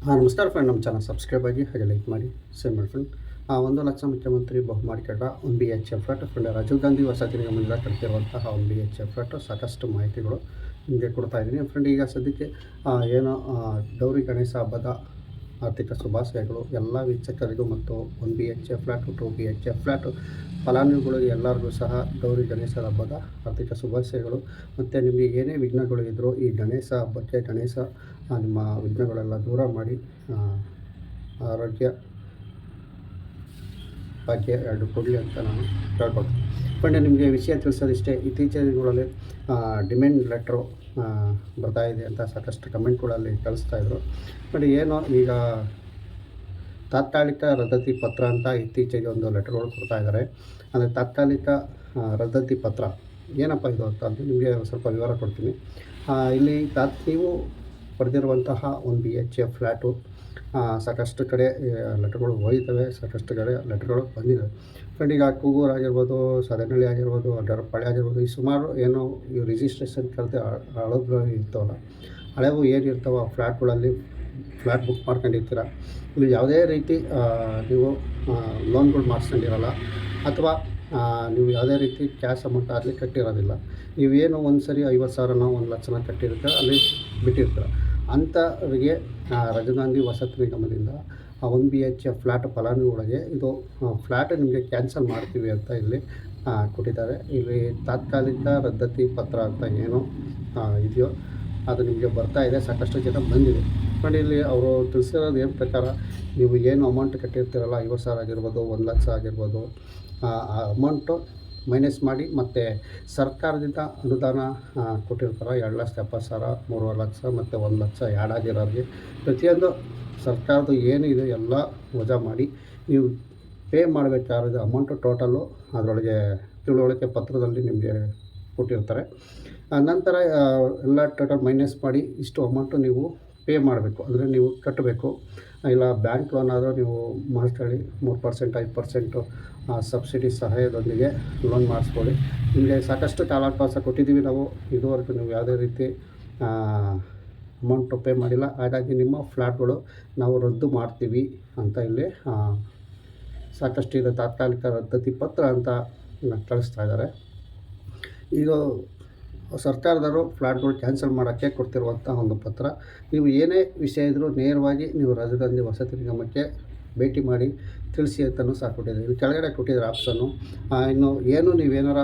ಹಾಂ ನಮಸ್ಕಾರ ಫ್ರೆಂಡ್ ನಮ್ಮ ಚಾನಲ್ ಸಬ್ಸ್ಕ್ರೈಬ್ ಆಗಿ ಹಾಗೆ ಲೈಕ್ ಮಾಡಿ ಶೇರ್ ಮಾಡಿ ಫ್ರೆಂಡ್ ಆ, ಒಂದು ಲಕ್ಷ ಮುಖ್ಯಮಂತ್ರಿ ಬಹುಮಾಡಿ ಕಡ್ಡ ಒಂದು B H F flat friend Rajiv Gandhi ವಸತಿ ನಿಗಮದಿಂದ ಕಟ್ಟಿರುವಂತಹ ಒಂದು ಬಿ ಎಚ್ ಎಫ್ ಫ್ಲಾಟ್ ಸಾಕಷ್ಟು ಮಾಹಿತಿಗಳು ನಿಮಗೆ ಕೊಡ್ತಾ ಇದ್ದೀನಿ. ಫ್ರೆಂಡ್ ಈಗ ಸದ್ಯಕ್ಕೆ ಏನೋ ಗೌರಿ ಗಣೇಶ ಹಬ್ಬದ ಆರ್ಥಿಕ ಶುಭಾಶಯಗಳು. ಎಲ್ಲ ವೀಕ್ಷಕರಿಗೂ ಮತ್ತು one B H A flat two B H A flat ಫಲಾನುಭವಿಗಳು ಎಲ್ಲರಿಗೂ ಸಹ ಗೌರಿ ಗಣೇಶರ ಹಬ್ಬದ ಆರ್ಥಿಕ ಶುಭಾಶಯಗಳು. ಮತ್ತು ನಿಮಗೆ ಏನೇ ವಿಘ್ನಗಳು ಇದ್ದರೂ ಈ ಗಣೇಶ ಹಬ್ಬಕ್ಕೆ ಗಣೇಶ ನಿಮ್ಮ ವಿಘ್ನಗಳೆಲ್ಲ ದೂರ ಮಾಡಿ ಆರೋಗ್ಯ ಭಾಗ್ಯ ಎರಡು ಕೊಡಲಿ ಅಂತ ನಾನು ಕೇಳ್ಕೊಳ್ತೀನಿ ಫ್ರೆಂಡ್ ನಿಮಗೆ ವಿಷಯ ತಿಳಿಸೋದಿಷ್ಟೇ, ಇತ್ತೀಚಿನ ದಿನಗಳಲ್ಲಿ ಡಿಮ್ಯಾಂಡ್ ಲೆಟ್ರು ಬರ್ತಾ ಇದೆ ಅಂತ ಸಾಕಷ್ಟು ಕಮೆಂಟ್ಗಳಲ್ಲಿ ಕಳಿಸ್ತಾ ಇದ್ರು. ಬಟ್ ಏನೋ ಈಗ ತಾತ್ಕಾಲಿಕ ರದ್ದತಿ ಪತ್ರ ಅಂತ ಇತ್ತೀಚೆಗೆ ಒಂದು ಲೆಟರ್ಗಳು ಕೊಡ್ತಾ ಇದ್ದಾರೆ ಅಂದರೆ ತಾತ್ಕಾಲಿಕ ರದ್ದತಿ ಪತ್ರ. ಏನಪ್ಪ ಇದು ಅಂತ ನಿಮಗೆ ಸ್ವಲ್ಪ ವಿವರ ಕೊಡ್ತೀನಿ. ಇಲ್ಲಿ ತಾತ್, ನೀವು ಪಡೆದಿರುವಂತಹ ಒಂದು ಬಿ ಎಚ್ ಎಫ್ ಫ್ಲ್ಯಾಟು ಸಾಕಷ್ಟು ಕಡೆ ಲೆಟರ್ಗಳು ಹೋಯ್ತವೆ, ಸಾಕಷ್ಟು ಕಡೆ ಲೆಟರ್ಗಳು ಬಂದಿದ್ದಾವೆ ಫ್ರೆಂಡ್ ಈಗ ಕೂಗೂರು ಆಗಿರ್ಬೋದು ಸದನಹಳ್ಳಿ ಆಗಿರ್ಬೋದು ಡರಪಳ್ಳಿ ಆಗಿರ್ಬೋದು, ಈ ಸುಮಾರು ಏನು ಈ ರಿಜಿಸ್ಟ್ರೇಷನ್ ಕರೆದು ಹಳಗಳು ಇರ್ತವಲ್ಲ, ಹಳೆವು ಏನು ಇರ್ತಾವೆ ಫ್ಲ್ಯಾಟ್ಗಳಲ್ಲಿ ಫ್ಲ್ಯಾಟ್ ಬುಕ್ ಮಾಡ್ಕೊಂಡಿರ್ತೀರ? ಇಲ್ಲಿ ಯಾವುದೇ ರೀತಿ ನೀವು ಲೋನ್ಗಳು ಮಾಡಿಸ್ಕೊಂಡಿರಲ್ಲ, ಅಥವಾ ನೀವು ಯಾವುದೇ ರೀತಿ ಕ್ಯಾಶ್ ಅಮೌಂಟ್ ಆಗಲಿ ಕಟ್ಟಿರೋದಿಲ್ಲ, ನೀವೇನು ಒಂದು ಸರಿ ಐವತ್ತು ಸಾವಿರನೋ ಒಂದು ಲಕ್ಷನ ಕಟ್ಟಿರ್ತೀರ, ಅಲ್ಲಿ ಬಿಟ್ಟಿರ್ತೀರ. ಅಂಥವರಿಗೆ ರಾಜೀವ್ ಗಾಂಧಿ ವಸತಿ ನಿಗಮದಿಂದ ಒನ್ ಬಿ ಎಚ್ ಫ್ಲ್ಯಾಟ್ ಫಲಾನುಭವಿಗಳಿಗೆ ಇದು ಫ್ಲ್ಯಾಟ್ ನಿಮಗೆ ಕ್ಯಾನ್ಸಲ್ ಮಾಡ್ತೀವಿ ಅಂತ ಇಲ್ಲಿ ಕೊಟ್ಟಿದ್ದಾರೆ. ಇಲ್ಲಿ ತಾತ್ಕಾಲಿಕ ರದ್ದತಿ ಪತ್ರ ಅಂತ ಏನು ಇದೆಯೋ ಅದು ನಿಮಗೆ ಬರ್ತಾ ಇದೆ. ಸಾಕಷ್ಟು ಜನ ಬಂದಿದೆ. ಬಟ್ ಇಲ್ಲಿ ಅವರು ತಿಳಿಸಿರೋದು ಏನು ಪ್ರಕಾರ ನೀವು ಏನು ಅಮೌಂಟ್ ಕಟ್ಟಿರ್ತೀರಲ್ಲ, ಐವತ್ತು ಸಾವಿರ ಆಗಿರ್ಬೋದು, ಒಂದು ಲಕ್ಷ ಆಗಿರ್ಬೋದು, ಆ ಅಮೌಂಟು ಮೈನಸ್ ಮಾಡಿ ಮತ್ತು ಸರ್ಕಾರದಿಂದ ಅನುದಾನ ಕೊಟ್ಟಿರ್ತಾರೆ ಎರಡು ಲಕ್ಷ ಎಪ್ಪತ್ತು ಸಾವಿರ, ಮೂರುವರೆ ಲಕ್ಷ ಮತ್ತು ಒಂದು ಲಕ್ಷ ಎರಡಾಗಿರೋರಿಗೆ ಪ್ರತಿಯೊಂದು ಸರ್ಕಾರದ ಏನಿದೆ ಎಲ್ಲ ವಜಾ ಮಾಡಿ ನೀವು ಪೇ ಮಾಡಬೇಕಾದ ಅಮೌಂಟು ಟೋಟಲು ಅದರೊಳಗೆ ತಿಳುವಳಿಕೆ ಪತ್ರದಲ್ಲಿ ನಿಮಗೆ ಕೊಟ್ಟಿರ್ತಾರೆ. ನಂತರ ಎಲ್ಲ ಟೋಟಲ್ ಮೈನಸ್ ಮಾಡಿ ಇಷ್ಟು ಅಮೌಂಟು ನೀವು ಪೇ ಮಾಡಬೇಕು. ಅಂದರೆ ನೀವು ಕಟ್ಟಬೇಕು. ಇಲ್ಲ ಬ್ಯಾಂಕ್ ಲೋನ್ ಆದರೂ ನೀವು ಮಾಡಿಸ್ಕೊಳ್ಳಿ ಮೂರು ಪರ್ಸೆಂಟ್, ಐದು ಪರ್ಸೆಂಟು ಸಬ್ಸಿಡಿ ಸಹಾಯದೊಂದಿಗೆ ಲೋನ್ ಮಾಡಿಸ್ಕೊಳ್ಳಿ ನಿಮಗೆ ಸಾಕಷ್ಟು ಕಾಲಾವಕಾಶ ಕೊಟ್ಟಿದ್ದೀವಿ ನಾವು. ಇದುವರೆಗೂ ನೀವು ಯಾವುದೇ ರೀತಿ ಅಮೌಂಟು ಪೇ ಮಾಡಿಲ್ಲ. ಹಾಗಾಗಿ ನಿಮ್ಮ ಫ್ಲ್ಯಾಟ್ಗಳು ನಾವು ರದ್ದು ಮಾಡ್ತೀವಿ ಅಂತ ಇಲ್ಲಿ ಸಾಕಷ್ಟು ಇದು ತಾತ್ಕಾಲಿಕ ರದ್ದತಿ ಪತ್ರ ಅಂತ ಕಳಿಸ್ತಾ ಇದ್ದಾರೆ. ಇದು ಸರ್ಕಾರದವರು ಫ್ಲ್ಯಾಟ್ಗಳು ಕ್ಯಾನ್ಸಲ್ ಮಾಡೋಕ್ಕೆ ಕೊಡ್ತಿರುವಂಥ ಒಂದು ಪತ್ರ. ನೀವು ಏನೇ ವಿಷಯ ಇದ್ದರೂ ನೇರವಾಗಿ ನೀವು ಗಾಂಧಿ ವಸತಿ ನಿಗಮಕ್ಕೆ ಭೇಟಿ ಮಾಡಿ ತಿಳಿಸಿ ಅಂತಲೂ ಸಹ ಕೊಟ್ಟಿದ್ದಾರೆ. ಇಲ್ಲಿ ಕೆಳಗಡೆ ಕೊಟ್ಟಿದ್ದಾರೆ ಆಪ್ಷನ್ನು. ಇನ್ನು ಏನು ನೀವೇನಾರ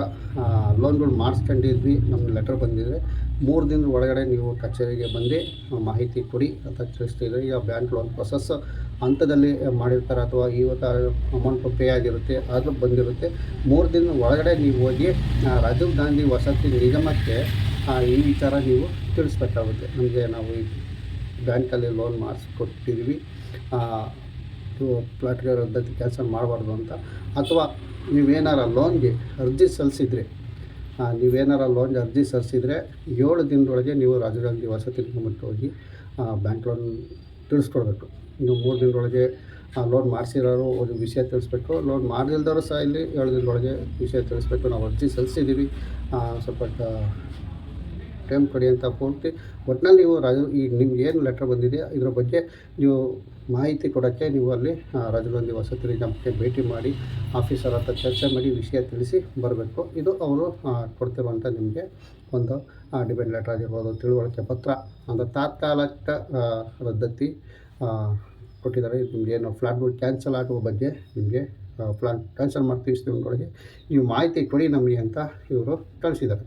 ಲೋನ್ಗಳು ಮಾಡಿಸ್ಕೊಂಡಿದ್ವಿ ನಮ್ಮ ಲೆಟರ್ ಬಂದಿದೆ. ಮೂರು ದಿನದ ಒಳಗಡೆ ನೀವು ಕಚೇರಿಗೆ ಬಂದು ಮಾಹಿತಿ ಕೊಡಿ ಅಂತ ತಿಳಿಸ್ತಿದ್ದೀರಿ ಈಗ ಬ್ಯಾಂಕ್ ಲೋನ್ ಪ್ರೊಸೆಸ್ ಹಂತದಲ್ಲಿ ಮಾಡಿರ್ತಾರೆ ಅಥವಾ ಇವತ್ತು ಅಮೌಂಟ್ ಪೇ ಆಗಿರುತ್ತೆ ಅದು ಬಂದಿರುತ್ತೆ. ಮೂರು ದಿನದ ಒಳಗಡೆ ನೀವು ಹೋಗಿ ರಾಜೀವ್ ಗಾಂಧಿ ವಸತಿ ನಿಗಮಕ್ಕೆ ಈ ವಿಚಾರ ನೀವು ತಿಳಿಸ್ಬೇಕಾಗುತ್ತೆ. ನಮಗೆ ನಾವು ಈ ಬ್ಯಾಂಕಲ್ಲಿ ಲೋನ್ ಮಾಡಿಸ್ಕೊಟ್ಟಿದ್ವಿ ಪ್ಲಾಟ್ಗಳ ರದ್ದತಿ ಕ್ಯಾನ್ಸಲ್ ಮಾಡಬಾರ್ದು ಅಂತ. ಅಥವಾ ನೀವೇನಾರ ಲೋನ್ಗೆ ಅರ್ಜಿ ಸಲ್ಲಿಸಿದ್ರೆ ನೀವೇನಾರ ಲೋನ್ ಅರ್ಜಿ ಸಲ್ಲಿಸಿದರೆ ಏಳು ದಿನದೊಳಗೆ ನೀವು ರಾಜಧಾನಿ ವಸತಿ ನಿಗಮಕ್ಕೆ ಹೋಗಿ ಬ್ಯಾಂಕ್ ಲೋನ್ ತಿಳಿಸ್ಕೊಡ್ಬೇಕು. ಇನ್ನು ಮೂರು ದಿನದೊಳಗೆ ಲೋನ್ ಮಾಡಿಸಿರೋರು ಒಂದು ವಿಷಯ ತಿಳಿಸ್ಬೇಕು. ಲೋನ್ ಮಾಡಿಲ್ದವರು ಸಹ ಇಲ್ಲಿ ಏಳು ದಿನದೊಳಗೆ ವಿಷಯ ತಿಳಿಸ್ಬೇಕು. ನಾವು ಅರ್ಜಿ ಸಲ್ಲಿಸಿದ್ದೀವಿ ಸ್ವಲ್ಪ ಟೈಮ್ ಕೊಡಿ ಅಂತ ಪೂರ್ತಿ ಒಟ್ಟಿನಲ್ಲಿ ನೀವು ರಾಜ ಈಗ ನಿಮ್ಗೆ ಏನು ಲೆಟ್ರ್ ಬಂದಿದೆ, ಇದ್ರ ಬಗ್ಗೆ ನೀವು ಮಾಹಿತಿ ಕೊಡೋಕ್ಕೆ ನೀವು ಅಲ್ಲಿ ರಾಜೀವ್ ವಸತಿ ನಿಗಮಕ್ಕೆ ಭೇಟಿ ಮಾಡಿ ಆಫೀಸರ್ ಹತ್ರ ಚರ್ಚೆ ಮಾಡಿ ವಿಷಯ ತಿಳಿಸಿ ಬರಬೇಕು. ಇದು ಅವರು ಕೊಡ್ತಿರುವಂಥ ನಿಮಗೆ ಒಂದು ಡಿಮೆಂಡ್ ಲೆಟರ್ ಆಗಿರ್ಬೋದು, ತಿಳುವಳಿಕೆ ಪತ್ರ. ಅಂದರೆ ತಾತ್ಕಾಲಿಕ ರದ್ದತಿ ಕೊಟ್ಟಿದ್ದಾರೆ. ನಿಮ್ಗೆ ಏನು ಫ್ಲಾಟ್ಗಳು ಕ್ಯಾನ್ಸಲ್ ಆಗುವ ಬಗ್ಗೆ ನಿಮಗೆ ಫ್ಲ್ಯಾಟ್ ಕ್ಯಾನ್ಸಲ್ ಮಾಡ್ತೀವಿ ದಿನದೊಳಗೆ ನೀವು ಮಾಹಿತಿ ಕೊಡಿ ನಮಗೆ ಅಂತ ಇವರು ಕಳಿಸಿದ್ದಾರೆ.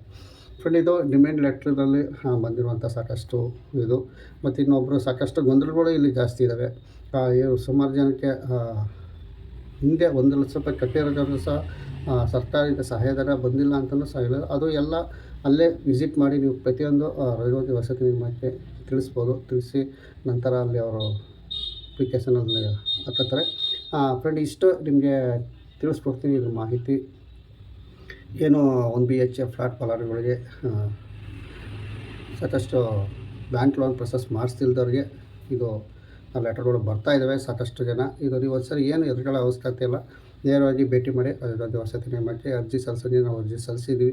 ಫ್ರೆಂಡ್ ಇದು ಡಿಮ್ಯಾಂಡ್ ಲೆಟ್ರಲ್ಲಿ ಬಂದಿರುವಂಥ ಸಾಕಷ್ಟು ಇದು. ಮತ್ತು ಇನ್ನೊಬ್ಬರು ಸಾಕಷ್ಟು ಗೊಂದಲಗಳು ಇಲ್ಲಿ ಜಾಸ್ತಿ ಇದ್ದಾವೆ ಸುಮಾರು ಜನಕ್ಕೆ ಹಿಂದೆ ಒಂದು ಲಕ್ಷ ರೂಪಾಯಿ ಕಟ್ಟಿರೋದ್ರೂ ಸಹ ಸರ್ಕಾರದ ಸಹಾಯಧನ ಬಂದಿಲ್ಲ ಅಂತಲೂ ಸಹ ಇಲ್ಲ ಅದು ಎಲ್ಲ ಅಲ್ಲೇ ವಿಸಿಟ್ ಮಾಡಿ ನೀವು ಪ್ರತಿಯೊಂದು ರೈಲ್ವೆ ವಸತಿ ನಿಗಮಕ್ಕೆ ತಿಳಿಸ್ಬೋದು. ತಿಳಿಸಿ ನಂತರ ಅಲ್ಲಿ ಅವರು ಅಪ್ಲಿಕೇಶನಲ್ಲಿ ಹಾಕತ್ತಾರೆ ಫ್ರೆಂಡ್ ಇಷ್ಟು ನಿಮಗೆ ತಿಳಿಸ್ಕೊಡ್ತೀನಿ ಇದ್ರ ಮಾಹಿತಿ. ಏನು one B H F flat ಫಲಾನುಭವಿಗಳಿಗೆ ಸಾಕಷ್ಟು ಬ್ಯಾಂಕ್ ಲೋನ್ ಪ್ರೊಸೆಸ್ ಮಾಡಿಸ್ತಿಲ್ದವ್ರಿಗೆ ಇದು ಲೆಟರ್ಗಳು ಬರ್ತಾ ಇದ್ದಾವೆ ಸಾಕಷ್ಟು ಜನ. ಇದು ನೀವು ಒಂದ್ಸರಿ ಏನು ಎದುರುಗಳ ಅವಶ್ಯಕತೆ ಇಲ್ಲ. ನೇರವಾಗಿ ಭೇಟಿ ಮಾಡಿ ಅದರದ್ದು ವಸತಿ ನಿಯಮಕ್ಕೆ ಅರ್ಜಿ ಸಲ್ಲಿಸೋದು ನಾವು ಅರ್ಜಿ ಸಲ್ಲಿಸಿದ್ವಿ.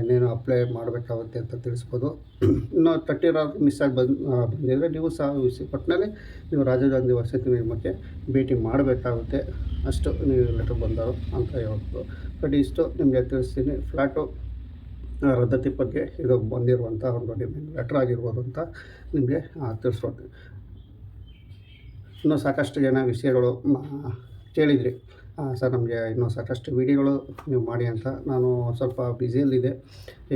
ಇನ್ನೇನು ಅಪ್ಲೈ ಮಾಡಬೇಕಾಗುತ್ತೆ ಅಂತ ತಿಳಿಸ್ಬೋದು. ಇನ್ನು ಮಿಸ್ ಆಗಿ ಬಂದು ಬಂದಿದ್ದರೆ ನೀವು ಸಹ ವಿಸಿ ಒಟ್ಟಿನಲ್ಲಿ ನೀವು ರಾಜೀವ್ ವಸತಿ ನಿಯಮಕ್ಕೆ ಭೇಟಿ ಮಾಡಬೇಕಾಗುತ್ತೆ. ಅಷ್ಟು ನೀವು ಲೆಟರ್ ಬಂದರು ಅಂತ ಹೇಳ್ಬೋದು. ಬಟ್ ಇಷ್ಟು ನಿಮಗೆ ತಿಳಿಸ್ತೀನಿ. ಫ್ಲ್ಯಾಟು ರದ್ದತಿ ಬಗ್ಗೆ ಇದು ಬಂದಿರುವಂಥ ಒಂದು ಡಿಮ್ಯಾಂಡ್ ಲೆಟ್ರ್ ಆಗಿರ್ಬೋದು ಅಂತ ನಿಮಗೆ ತಿಳಿಸ್ಕೊಡ್ತೀನಿ. ಇನ್ನೂ ಸಾಕಷ್ಟು ಜನ ವಿಷಯಗಳು ಕೇಳಿದ್ರಿ. ಸರ್, ನಮಗೆ ಇನ್ನೂ ಸಾಕಷ್ಟು ವೀಡಿಯೋಗಳು ನೀವು ಮಾಡಿ ಅಂತ ನಾನು ಸ್ವಲ್ಪ ಬ್ಯುಸಿಯಲ್ಲಿದೆ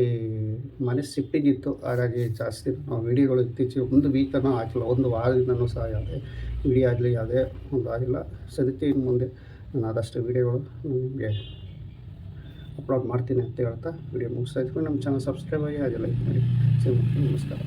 ಈ ಮನೆ ಶಿಫ್ಟಿಂಗ್ ಇತ್ತು ಹಾಗಾಗಿ ಜಾಸ್ತಿ ನಾವು ವೀಡಿಯೋಗಳು ಇತ್ತೀಚೆಗೆ ಒಂದು ವೀಕನ್ನು ಹಾಕಿಲ್ಲ ಒಂದು ವಾರದಿಂದನೂ ಸಹ ಯಾವುದೇ ವಿಡಿಯೋ ಆಗಲಿ, ಯಾವುದೇ ಒಂದು ಆಗಿಲ್ಲ. ಸದ್ಯಕ್ಕೆ ಇನ್ನು ಮುಂದೆ ನಾನು ಆದಷ್ಟು ವೀಡಿಯೋಗಳು ನಿಮಗೆ ಅಪ್ಲೋಡ್ ಮಾಡ್ತೀನಿ ಅಂತ ಹೇಳ್ತಾ ವಿಡಿಯೋ ಮುಗಿಸ್ತಾ ಇದ್ವಿ ನಮ್ಮ ಚಾನಲ್ ಸಬ್ಸ್ಕ್ರೈಬ್ ಆಗಿ ಹಾಗೆ ಲೈಕ್ ಮಾಡಿ. ಸರಿ, ನಮಸ್ಕಾರ.